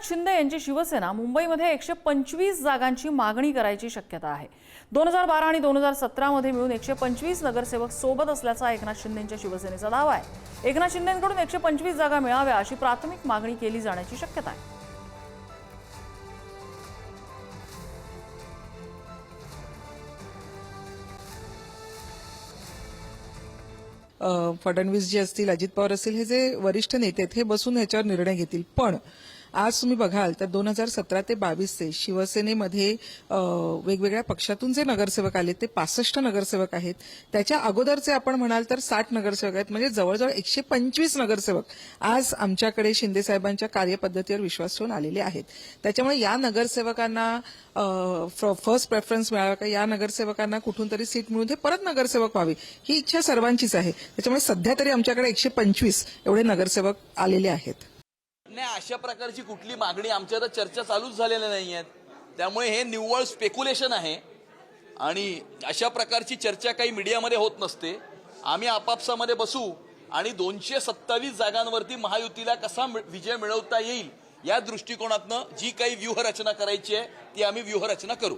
एकनाथ शिंदे यांची शिवसेना मुंबईमध्ये एकशे पंचवीस जागांची मागणी करायची शक्यता आहे. दोन हजार बारा आणि दोन हजार सतरामध्ये मिळून एकशे पंचवीस नगरसेवक सोबत असल्याचा एकनाथ शिंदेच्या शिवसेनेचा दावा आहे. एकनाथ शिंदेकडून एकशे पंचवीस जागा मिळाव्या अशी प्राथमिक मागणी केली जाण्याची शक्यता आहे. फडणवीस जे असतील अजित पवार असतील हे जे वरिष्ठ नेते आहेत हे बसून ह्याच्यावर निर्णय घेतील. पण आज तुम्ही बघाल तर दोन हजार सतरा ते बावीसचे शिवसेनेमध्ये वेगवेगळ्या पक्षातून जे नगरसेवक आले ते पासष्ट नगरसेवक आहेत. त्याच्या अगोदरचे आपण म्हणाल तर साठ नगरसेवक आहेत म्हणजे जवळजवळ एकशे पंचवीस नगरसेवक आज आमच्याकडे शिंदे साहेबांच्या कार्यपद्धतीवर विश्वास ठेवून आलेले आहेत. त्याच्यामुळे या नगरसेवकांना फर्स्ट प्रेफरन्स मिळावा का? या नगरसेवकांना कुठून तरी सीट मिळून ते परत नगरसेवक व्हावे. ही इच्छा सर्वांचीच आहे. त्याच्यामुळे सध्या तरी आमच्याकडे एकशे पंचवीस एवढे नगरसेवक आलेले आहेत. नाही अशा प्रकारची कुठली मागणी आमच्या तर चर्चा चालूच झालेल्या नाही आहेत त्यामुळे हे निव्वळ स्पेक्युलेशन आहे. आणि अशा प्रकारची चर्चा काही मीडियामध्ये होत नसते. आम्ही आपापसामध्ये बसू आणि दोनशे सत्तावीस जागांवरती महायुतीला कसा विजय मिळवता येईल या दृष्टिकोनातनं जी काही व्यूहरचना करायची आहे ती आम्ही व्यूहरचना करू.